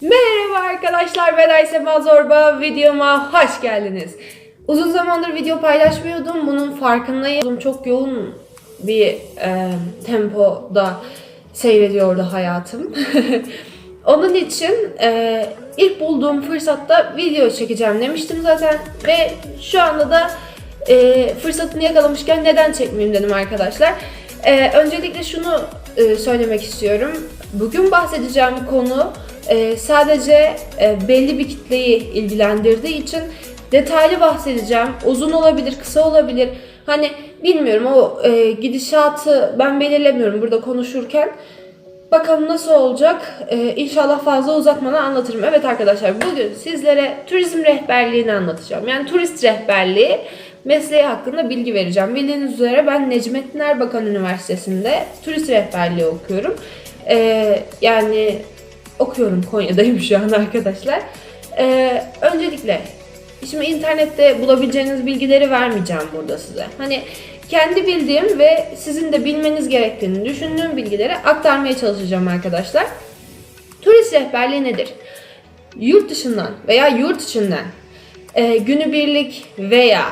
Merhaba arkadaşlar ben Aysema Zorba videoma hoş geldiniz. Uzun zamandır video paylaşmıyordum bunun farkındayım. Çok yoğun bir e, tempoda seyrediyordu hayatım. Onun için e, ilk bulduğum fırsatta video çekeceğim demiştim zaten ve şu anda da e, fırsatını yakalamışken neden çekmeyeyim dedim arkadaşlar. E, öncelikle şunu e, söylemek istiyorum. Bugün bahsedeceğim konu e, sadece e, belli bir kitleyi ilgilendirdiği için detaylı bahsedeceğim. Uzun olabilir, kısa olabilir. Hani bilmiyorum o e, gidişatı ben belirlemiyorum burada konuşurken. Bakalım nasıl olacak. Ee, inşallah fazla uzatmadan anlatırım. Evet arkadaşlar bugün sizlere turizm rehberliğini anlatacağım. Yani turist rehberliği mesleği hakkında bilgi vereceğim. Bildiğiniz üzere ben Necmettin Erbakan Üniversitesi'nde turist rehberliği okuyorum. Ee, yani okuyorum Konya'dayım şu an arkadaşlar. Ee, öncelikle Şimdi internette bulabileceğiniz bilgileri vermeyeceğim burada size. Hani kendi bildiğim ve sizin de bilmeniz gerektiğini düşündüğüm bilgileri aktarmaya çalışacağım arkadaşlar. Turist rehberliği nedir? Yurt dışından veya yurt içinden e, günübirlik veya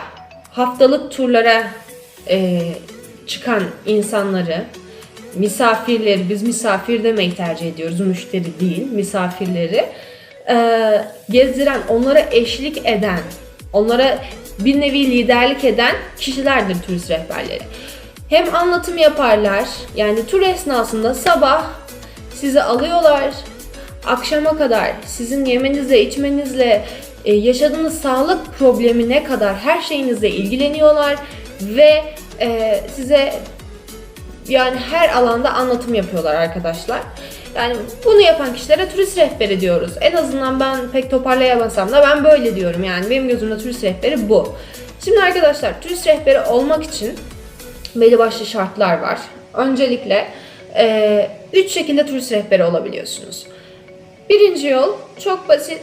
haftalık turlara e, çıkan insanları, misafirleri, biz misafir demeyi tercih ediyoruz, müşteri değil, misafirleri e, gezdiren, onlara eşlik eden, onlara bir nevi liderlik eden kişilerdir turist rehberleri. Hem anlatım yaparlar, yani tur esnasında sabah sizi alıyorlar, akşama kadar sizin yemenizle, içmenizle, e, yaşadığınız sağlık problemine kadar her şeyinizle ilgileniyorlar ve e, size yani her alanda anlatım yapıyorlar arkadaşlar. Yani bunu yapan kişilere turist rehberi diyoruz. En azından ben pek toparlayamasam da ben böyle diyorum yani. Benim gözümde turist rehberi bu. Şimdi arkadaşlar turist rehberi olmak için belli başlı şartlar var. Öncelikle 3 şekilde turist rehberi olabiliyorsunuz. Birinci yol çok basit.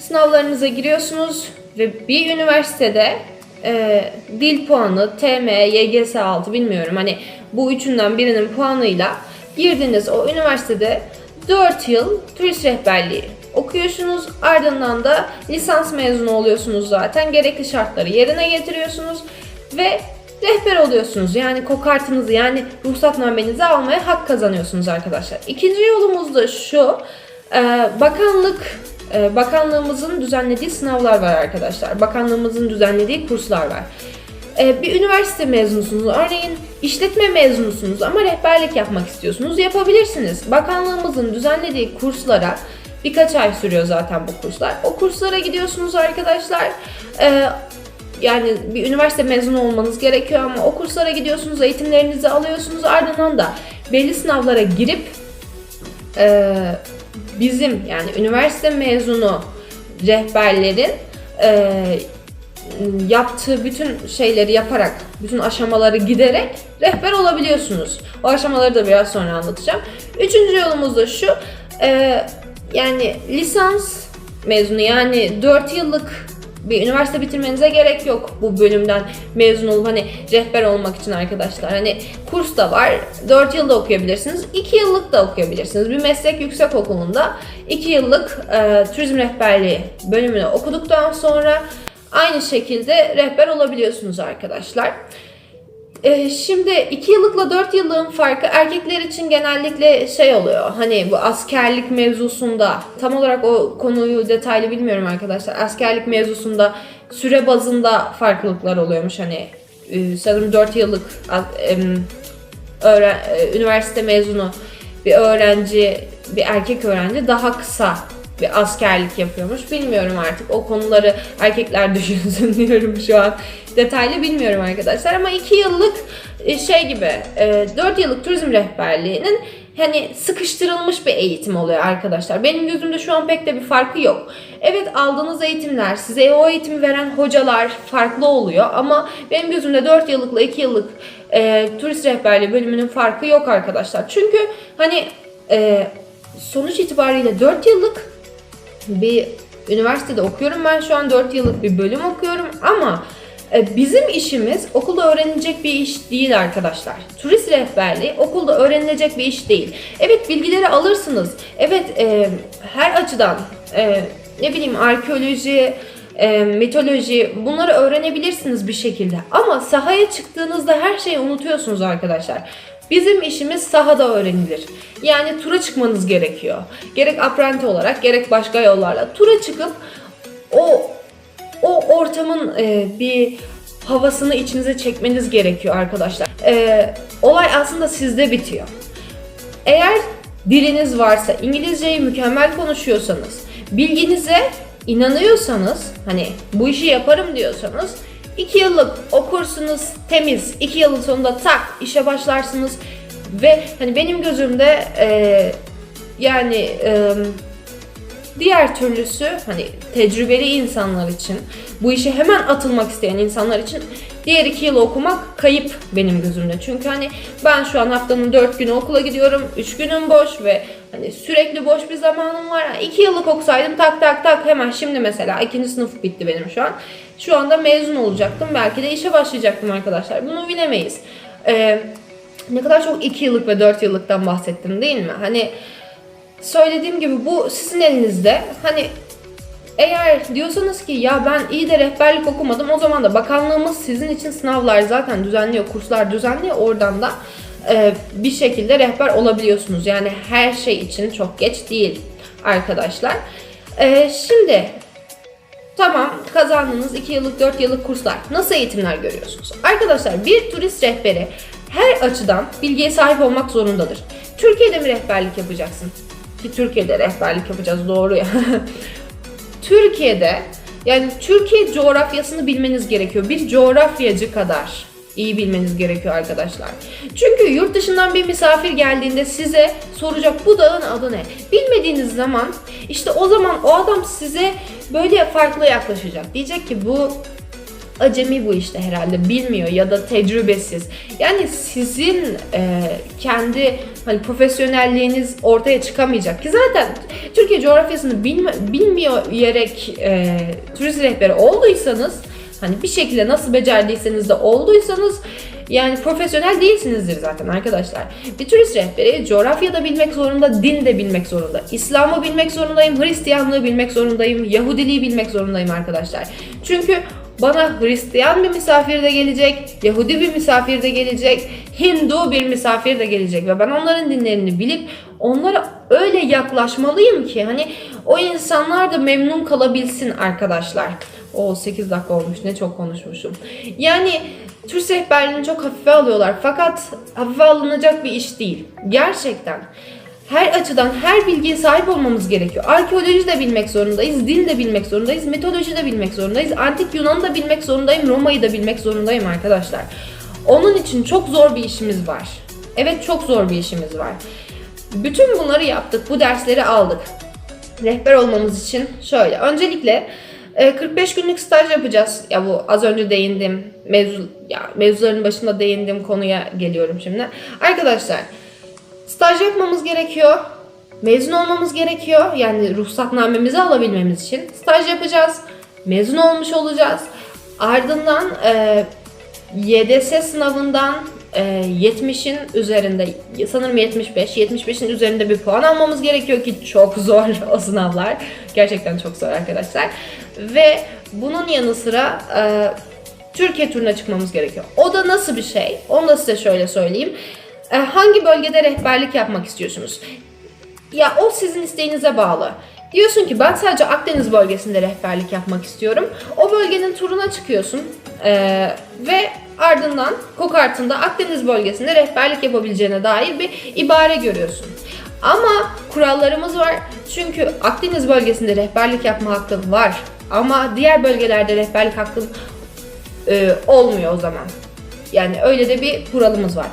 Sınavlarınıza giriyorsunuz ve bir üniversitede e, dil puanı, TM, YGS 6 bilmiyorum hani bu üçünden birinin puanıyla girdiniz o üniversitede 4 yıl turist rehberliği okuyorsunuz. Ardından da lisans mezunu oluyorsunuz zaten. Gerekli şartları yerine getiriyorsunuz ve rehber oluyorsunuz. Yani kokartınızı yani ruhsatnamenizi almaya hak kazanıyorsunuz arkadaşlar. İkinci yolumuz da şu. e, bakanlık bakanlığımızın düzenlediği sınavlar var arkadaşlar. Bakanlığımızın düzenlediği kurslar var. E, bir üniversite mezunusunuz. Örneğin işletme mezunusunuz ama rehberlik yapmak istiyorsunuz. Yapabilirsiniz. Bakanlığımızın düzenlediği kurslara birkaç ay sürüyor zaten bu kurslar. O kurslara gidiyorsunuz arkadaşlar. E, yani bir üniversite mezunu olmanız gerekiyor ama o kurslara gidiyorsunuz, eğitimlerinizi alıyorsunuz. Ardından da belli sınavlara girip e, bizim yani üniversite mezunu rehberlerin e, yaptığı bütün şeyleri yaparak, bütün aşamaları giderek rehber olabiliyorsunuz. O aşamaları da biraz sonra anlatacağım. Üçüncü yolumuz da şu, e, yani lisans mezunu yani 4 yıllık bir üniversite bitirmenize gerek yok bu bölümden mezun olup hani rehber olmak için arkadaşlar. Hani kurs da var. 4 yılda okuyabilirsiniz. 2 yıllık da okuyabilirsiniz. Bir meslek yüksek okulunda 2 yıllık e, turizm rehberliği bölümünü okuduktan sonra aynı şekilde rehber olabiliyorsunuz arkadaşlar. Ee, şimdi 2 yıllıkla 4 yıllığın farkı erkekler için genellikle şey oluyor. Hani bu askerlik mevzusunda tam olarak o konuyu detaylı bilmiyorum arkadaşlar. Askerlik mevzusunda süre bazında farklılıklar oluyormuş hani e, sanırım 4 yıllık öğren, e, üniversite mezunu bir öğrenci, bir erkek öğrenci daha kısa bir askerlik yapıyormuş. Bilmiyorum artık o konuları erkekler düşünsün diyorum şu an. Detaylı bilmiyorum arkadaşlar ama 2 yıllık e, şey gibi 4 yıllık turizm rehberliğinin hani sıkıştırılmış bir eğitim oluyor arkadaşlar. Benim gözümde şu an pek de bir farkı yok. Evet aldığınız eğitimler, size o eğitimi veren hocalar farklı oluyor ama benim gözümde 4 yıllıkla 2 yıllık e, turist rehberliği bölümünün farkı yok arkadaşlar. Çünkü hani e, sonuç itibariyle 4 yıllık bir üniversitede okuyorum ben şu an 4 yıllık bir bölüm okuyorum ama E, Bizim işimiz okulda öğrenilecek bir iş değil arkadaşlar. Turist rehberliği okulda öğrenilecek bir iş değil. Evet bilgileri alırsınız. Evet e, her açıdan e, ne bileyim arkeoloji, e, mitoloji bunları öğrenebilirsiniz bir şekilde. Ama sahaya çıktığınızda her şeyi unutuyorsunuz arkadaşlar. Bizim işimiz sahada öğrenilir. Yani tura çıkmanız gerekiyor. Gerek apprenti olarak gerek başka yollarla tura çıkıp o o ortamın e, bir havasını içinize çekmeniz gerekiyor arkadaşlar. E, olay aslında sizde bitiyor. Eğer diliniz varsa, İngilizceyi mükemmel konuşuyorsanız, bilginize inanıyorsanız, hani bu işi yaparım diyorsanız, 2 yıllık okursunuz temiz, 2 yılın sonunda tak işe başlarsınız. Ve hani benim gözümde e, yani e, Diğer türlüsü hani tecrübeli insanlar için, bu işe hemen atılmak isteyen insanlar için diğer iki yıl okumak kayıp benim gözümde. Çünkü hani ben şu an haftanın dört günü okula gidiyorum, üç günüm boş ve hani sürekli boş bir zamanım var. Yani iki yıllık okusaydım tak tak tak hemen şimdi mesela ikinci sınıf bitti benim şu an. Şu anda mezun olacaktım, belki de işe başlayacaktım arkadaşlar. Bunu bilemeyiz. Ee, ne kadar çok iki yıllık ve dört yıllıktan bahsettim değil mi? Hani söylediğim gibi bu sizin elinizde. Hani eğer diyorsanız ki ya ben iyi de rehberlik okumadım o zaman da bakanlığımız sizin için sınavlar zaten düzenliyor, kurslar düzenliyor. Oradan da e, bir şekilde rehber olabiliyorsunuz. Yani her şey için çok geç değil arkadaşlar. E, şimdi Tamam kazandınız 2 yıllık 4 yıllık kurslar. Nasıl eğitimler görüyorsunuz? Arkadaşlar bir turist rehberi her açıdan bilgiye sahip olmak zorundadır. Türkiye'de mi rehberlik yapacaksın? Ki Türkiye'de rehberlik yapacağız doğru ya. Türkiye'de yani Türkiye coğrafyasını bilmeniz gerekiyor. Bir coğrafyacı kadar iyi bilmeniz gerekiyor arkadaşlar. Çünkü yurt dışından bir misafir geldiğinde size soracak bu dağın adı ne? Bilmediğiniz zaman işte o zaman o adam size böyle farklı yaklaşacak. Diyecek ki bu acemi bu işte herhalde bilmiyor ya da tecrübesiz. Yani sizin e, kendi hani profesyonelliğiniz ortaya çıkamayacak ki zaten Türkiye coğrafyasını bilme, bilmeyerek e, turist rehberi olduysanız hani bir şekilde nasıl becerdiyseniz de olduysanız yani profesyonel değilsinizdir zaten arkadaşlar. Bir turist rehberi coğrafyada bilmek zorunda, din de bilmek zorunda. İslam'ı bilmek zorundayım, Hristiyanlığı bilmek zorundayım, Yahudiliği bilmek zorundayım arkadaşlar. Çünkü bana Hristiyan bir misafir de gelecek, Yahudi bir misafir de gelecek, Hindu bir misafir de gelecek ve ben onların dinlerini bilip onlara öyle yaklaşmalıyım ki hani o insanlar da memnun kalabilsin arkadaşlar. O 8 dakika olmuş ne çok konuşmuşum. Yani Türk rehberliğini çok hafife alıyorlar fakat hafife alınacak bir iş değil. Gerçekten her açıdan her bilgiye sahip olmamız gerekiyor. Arkeoloji de bilmek zorundayız, din de bilmek zorundayız, mitoloji de bilmek zorundayız, antik Yunan'ı da bilmek zorundayım, Roma'yı da bilmek zorundayım arkadaşlar. Onun için çok zor bir işimiz var. Evet çok zor bir işimiz var. Bütün bunları yaptık, bu dersleri aldık. Rehber olmamız için şöyle. Öncelikle e, 45 günlük staj yapacağız. Ya bu az önce değindim. Mevzu, ya mevzuların başında değindiğim konuya geliyorum şimdi. Arkadaşlar Staj yapmamız gerekiyor. Mezun olmamız gerekiyor. Yani ruhsatnamemizi alabilmemiz için staj yapacağız. Mezun olmuş olacağız. Ardından e, YDS sınavından e, 70'in üzerinde sanırım 75 75'in üzerinde bir puan almamız gerekiyor ki çok zor o sınavlar. Gerçekten çok zor arkadaşlar. Ve bunun yanı sıra e, Türkiye turuna çıkmamız gerekiyor. O da nasıl bir şey? Onu da size şöyle söyleyeyim. E, hangi bölgede rehberlik yapmak istiyorsunuz? Ya o sizin isteğinize bağlı. Diyorsun ki ben sadece Akdeniz bölgesinde rehberlik yapmak istiyorum. O bölgenin turuna çıkıyorsun e, ve ardından kokartında Akdeniz bölgesinde rehberlik yapabileceğine dair bir ibare görüyorsun. Ama kurallarımız var. Çünkü Akdeniz bölgesinde rehberlik yapma hakkın var. Ama diğer bölgelerde rehberlik hakkın e, olmuyor o zaman. Yani öyle de bir kuralımız var.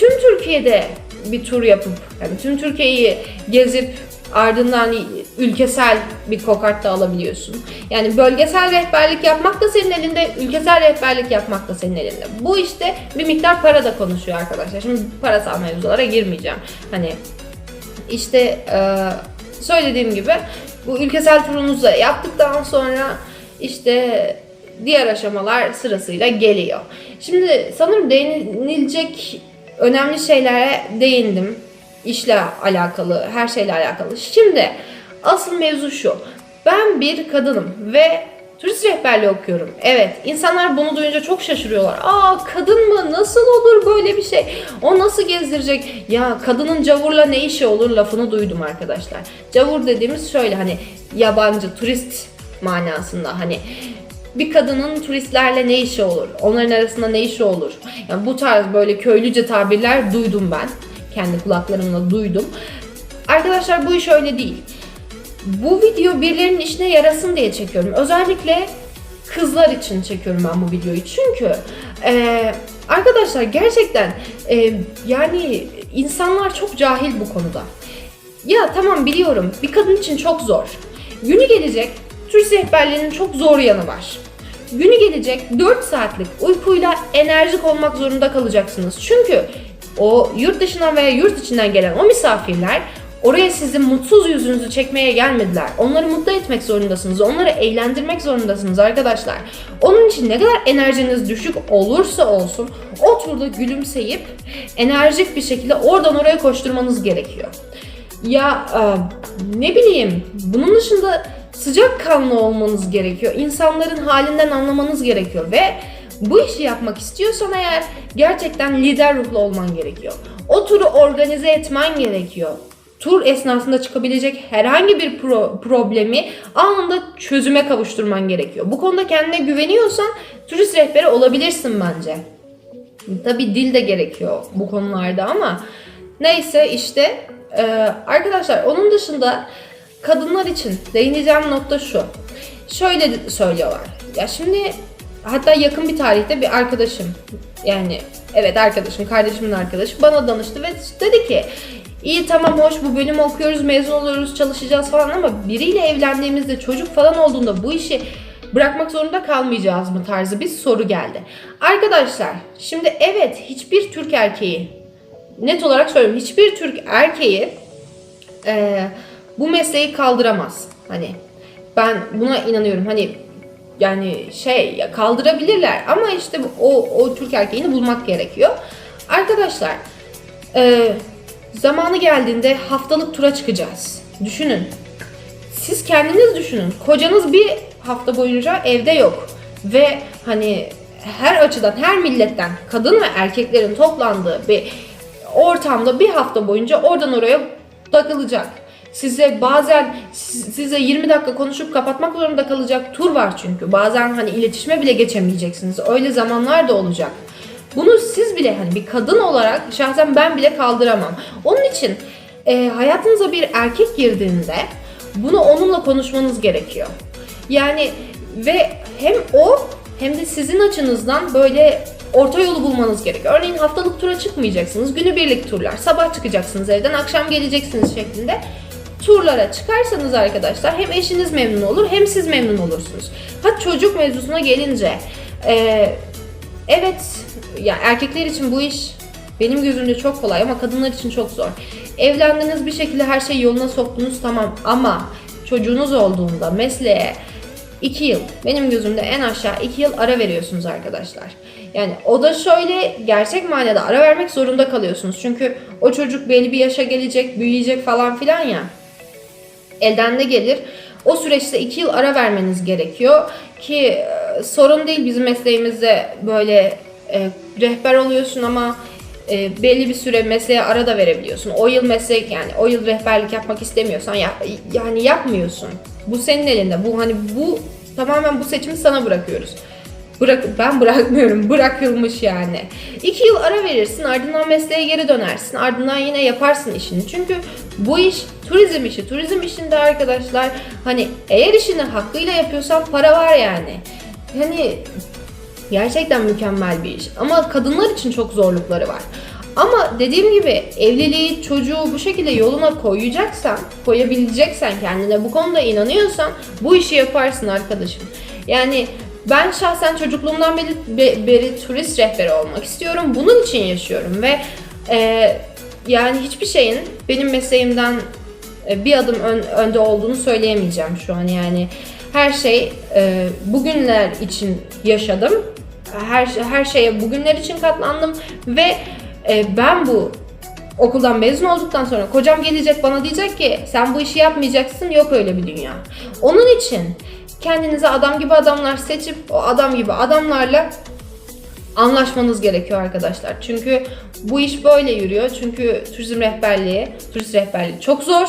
Tüm Türkiye'de bir tur yapıp, yani tüm Türkiye'yi gezip ardından ülkesel bir kokart da alabiliyorsun. Yani bölgesel rehberlik yapmak da senin elinde, ülkesel rehberlik yapmak da senin elinde. Bu işte bir miktar para da konuşuyor arkadaşlar. Şimdi parasal mevzulara girmeyeceğim. Hani işte e, söylediğim gibi bu ülkesel turunuzu yaptıktan sonra işte diğer aşamalar sırasıyla geliyor. Şimdi sanırım değinilecek önemli şeylere değindim. İşle alakalı, her şeyle alakalı. Şimdi asıl mevzu şu. Ben bir kadınım ve turist rehberliği okuyorum. Evet, insanlar bunu duyunca çok şaşırıyorlar. Aa kadın mı? Nasıl olur böyle bir şey? O nasıl gezdirecek? Ya kadının cavurla ne işi olur lafını duydum arkadaşlar. Cavur dediğimiz şöyle hani yabancı, turist manasında hani bir kadının turistlerle ne işi olur? Onların arasında ne işi olur? Yani bu tarz böyle köylüce tabirler duydum ben. Kendi kulaklarımla duydum. Arkadaşlar bu iş öyle değil. Bu video birilerinin işine yarasın diye çekiyorum. Özellikle kızlar için çekiyorum ben bu videoyu. Çünkü eee, arkadaşlar gerçekten eee, yani insanlar çok cahil bu konuda. Ya tamam biliyorum bir kadın için çok zor. Günü gelecek turist rehberliğinin çok zor yanı var. Günü gelecek 4 saatlik uykuyla enerjik olmak zorunda kalacaksınız. Çünkü o yurt dışından veya yurt içinden gelen o misafirler oraya sizin mutsuz yüzünüzü çekmeye gelmediler. Onları mutlu etmek zorundasınız. Onları eğlendirmek zorundasınız arkadaşlar. Onun için ne kadar enerjiniz düşük olursa olsun o turda gülümseyip enerjik bir şekilde oradan oraya koşturmanız gerekiyor. Ya ne bileyim bunun dışında sıcak kanlı olmanız gerekiyor. İnsanların halinden anlamanız gerekiyor ve bu işi yapmak istiyorsan eğer gerçekten lider ruhlu olman gerekiyor. O turu organize etmen gerekiyor. Tur esnasında çıkabilecek herhangi bir pro- problemi anında çözüme kavuşturman gerekiyor. Bu konuda kendine güveniyorsan turist rehberi olabilirsin bence. Tabi dil de gerekiyor bu konularda ama neyse işte e, arkadaşlar onun dışında kadınlar için değineceğim nokta şu. Şöyle söylüyorlar. Ya şimdi hatta yakın bir tarihte bir arkadaşım yani evet arkadaşım kardeşimin arkadaşı bana danıştı ve dedi ki iyi tamam hoş bu bölümü okuyoruz mezun oluyoruz çalışacağız falan ama biriyle evlendiğimizde çocuk falan olduğunda bu işi bırakmak zorunda kalmayacağız mı tarzı bir soru geldi. Arkadaşlar şimdi evet hiçbir Türk erkeği net olarak söylüyorum hiçbir Türk erkeği e, bu mesleği kaldıramaz. Hani ben buna inanıyorum. Hani yani şey kaldırabilirler ama işte o, o Türk erkeğini bulmak gerekiyor. Arkadaşlar e, zamanı geldiğinde haftalık tura çıkacağız. Düşünün. Siz kendiniz düşünün. Kocanız bir hafta boyunca evde yok. Ve hani her açıdan, her milletten kadın ve erkeklerin toplandığı bir ortamda bir hafta boyunca oradan oraya takılacak. Size bazen siz- size 20 dakika konuşup kapatmak zorunda kalacak tur var çünkü. Bazen hani iletişime bile geçemeyeceksiniz. Öyle zamanlar da olacak. Bunu siz bile hani bir kadın olarak şahsen ben bile kaldıramam. Onun için e, hayatınıza bir erkek girdiğinde bunu onunla konuşmanız gerekiyor. Yani ve hem o hem de sizin açınızdan böyle orta yolu bulmanız gerekiyor. Örneğin haftalık tura çıkmayacaksınız. Günübirlik turlar. Sabah çıkacaksınız evden, akşam geleceksiniz şeklinde turlara çıkarsanız arkadaşlar hem eşiniz memnun olur hem siz memnun olursunuz. Ha çocuk mevzusuna gelince eee Evet, ya erkekler için bu iş benim gözümde çok kolay ama kadınlar için çok zor. Evlendiniz bir şekilde her şeyi yoluna soktunuz tamam ama çocuğunuz olduğunda mesleğe 2 yıl, benim gözümde en aşağı 2 yıl ara veriyorsunuz arkadaşlar. Yani o da şöyle gerçek manada ara vermek zorunda kalıyorsunuz. Çünkü o çocuk belli bir yaşa gelecek, büyüyecek falan filan ya elden ne gelir? O süreçte 2 yıl ara vermeniz gerekiyor ki e, sorun değil bizim mesleğimizde böyle e, rehber oluyorsun ama e, belli bir süre mesleğe ara da verebiliyorsun. O yıl meslek yani o yıl rehberlik yapmak istemiyorsan ya, yani yapmıyorsun. Bu senin elinde. Bu hani bu tamamen bu seçimi sana bırakıyoruz. Bırak, ben bırakmıyorum. Bırakılmış yani. İki yıl ara verirsin ardından mesleğe geri dönersin. Ardından yine yaparsın işini. Çünkü bu iş turizm işi. Turizm işinde arkadaşlar hani eğer işini hakkıyla yapıyorsan para var yani. Hani gerçekten mükemmel bir iş. Ama kadınlar için çok zorlukları var. Ama dediğim gibi evliliği, çocuğu bu şekilde yoluna koyacaksan, koyabileceksen kendine bu konuda inanıyorsan bu işi yaparsın arkadaşım. Yani ben şahsen çocukluğumdan beri, be- beri turist rehberi olmak istiyorum. Bunun için yaşıyorum ve e, yani hiçbir şeyin benim mesleğimden e, bir adım ön- önde olduğunu söyleyemeyeceğim şu an yani. Her şey e, bugünler için yaşadım. Her her şeye bugünler için katlandım ve e, ben bu okuldan mezun olduktan sonra kocam gelecek bana diyecek ki sen bu işi yapmayacaksın yok öyle bir dünya. Onun için kendinize adam gibi adamlar seçip o adam gibi adamlarla anlaşmanız gerekiyor arkadaşlar. Çünkü bu iş böyle yürüyor. Çünkü turizm rehberliği, turist rehberliği çok zor.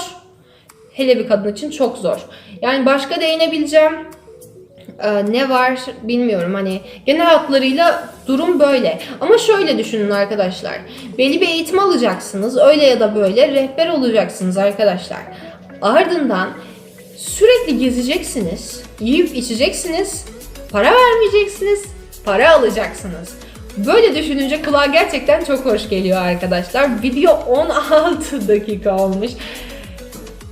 Hele bir kadın için çok zor. Yani başka değinebileceğim ee, ne var bilmiyorum hani genel hatlarıyla durum böyle. Ama şöyle düşünün arkadaşlar. Belli bir eğitim alacaksınız. Öyle ya da böyle rehber olacaksınız arkadaşlar. Ardından sürekli gezeceksiniz. Yiyip içeceksiniz. Para vermeyeceksiniz. Para alacaksınız. Böyle düşününce kulağa gerçekten çok hoş geliyor arkadaşlar. Video 16 dakika olmuş.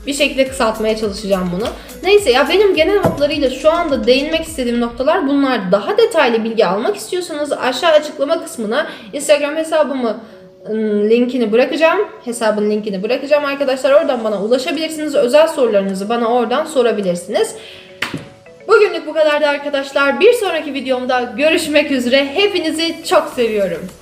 Bir şekilde kısaltmaya çalışacağım bunu. Neyse ya benim genel hatlarıyla şu anda değinmek istediğim noktalar bunlar. Daha detaylı bilgi almak istiyorsanız aşağı açıklama kısmına Instagram hesabımı ım, linkini bırakacağım. Hesabın linkini bırakacağım arkadaşlar. Oradan bana ulaşabilirsiniz. Özel sorularınızı bana oradan sorabilirsiniz. Bugünlük bu kadardı arkadaşlar. Bir sonraki videomda görüşmek üzere. Hepinizi çok seviyorum.